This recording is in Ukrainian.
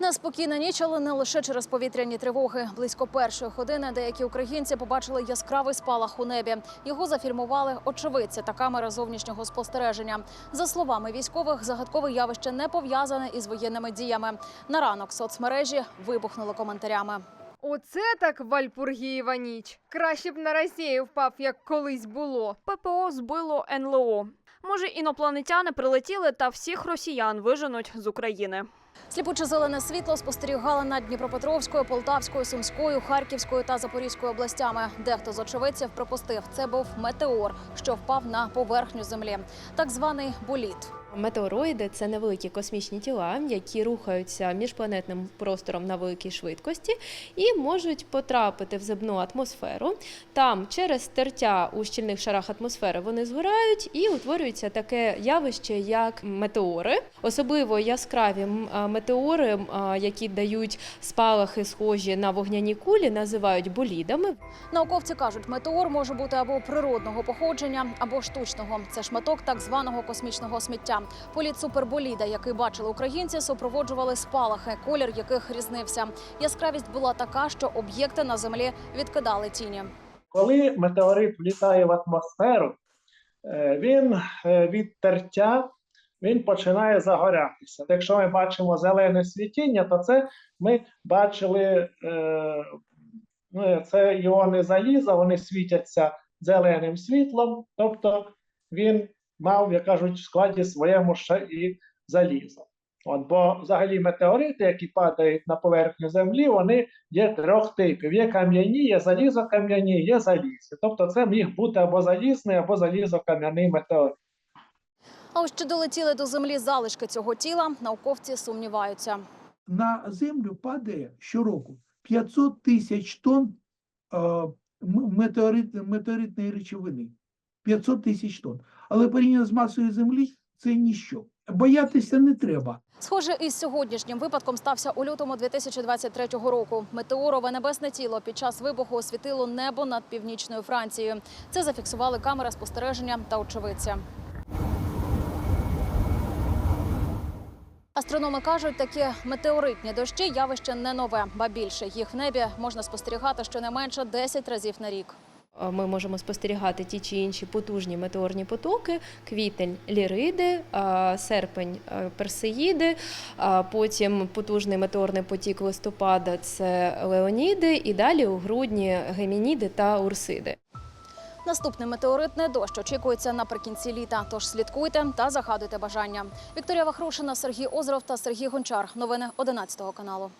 Неспокійна ніч, але не лише через повітряні тривоги. Близько першої години деякі українці побачили яскравий спалах у небі. Його зафільмували очевидці та камери зовнішнього спостереження. За словами військових, загадкове явище не пов'язане із воєнними діями. На ранок соцмережі вибухнули коментарями. Оце так Вальпургієва ніч. Краще б на Росію впав, як колись було. ППО збило НЛО. Може, інопланетяни прилетіли та всіх росіян виженуть з України. Сліпуче зелене світло спостерігали над Дніпропетровською, Полтавською, Сумською, Харківською та Запорізькою областями. Дехто з очевидців припустив, це був метеор, що впав на поверхню землі, так званий боліт. Метеороїди це невеликі космічні тіла, які рухаються міжпланетним простором на великій швидкості і можуть потрапити в земну атмосферу. Там через тертя у щільних шарах атмосфери вони згорають і утворюється таке явище, як метеори. Особливо яскраві метеори, які дають спалахи, схожі на вогняні кулі, називають болідами. Науковці кажуть, метеор може бути або природного походження, або штучного. Це шматок так званого космічного сміття. Політ суперболіда, який бачили українці, супроводжували спалахи, колір яких різнився. Яскравість була така, що об'єкти на землі відкидали тіні. Коли метеорит влітає в атмосферу, е, він е, від тертя він починає загорятися. Якщо ми бачимо зелене світіння, то це ми бачили е, ну, це іони заліза, вони світяться зеленим світлом, тобто він мав, як кажуть, в складі своєму ще і залізо. От, бо взагалі метеорити, які падають на поверхню землі, вони є трьох типів: є кам'яні, є залізокам'яні, є залізі. Тобто це міг бути або залізний, або залізокам'яний метеорит. А ось чи долетіли до землі залишки цього тіла, науковці сумніваються. на землю падає щороку 500 тисяч тонн е, метеорит, метеоритної речовини. 500 тисяч тонн. Але порівняно з масою землі це ніщо. Боятися не треба. Схоже, із сьогоднішнім випадком стався у лютому 2023 року. Метеорове небесне тіло під час вибуху освітило небо над північною Францією. Це зафіксували камери спостереження та очевидці. Астрономи кажуть, такі метеоритні дощі явище не нове, ба більше їх в небі можна спостерігати щонайменше 10 разів на рік. Е, Ми можемо спостерігати ті чи інші потужні метеорні потоки, квітень ліриди, е, серпень е, персеїди, потім потужний метеорний потік листопада це леоніди, і далі у грудні гемініди та урсиди. Наступний метеоритний дощ очікується наприкінці літа. Тож слідкуйте та загадуйте бажання. Вікторія Вахрушина, Сергій Озеров та Сергій Гончар. Новини 11 каналу.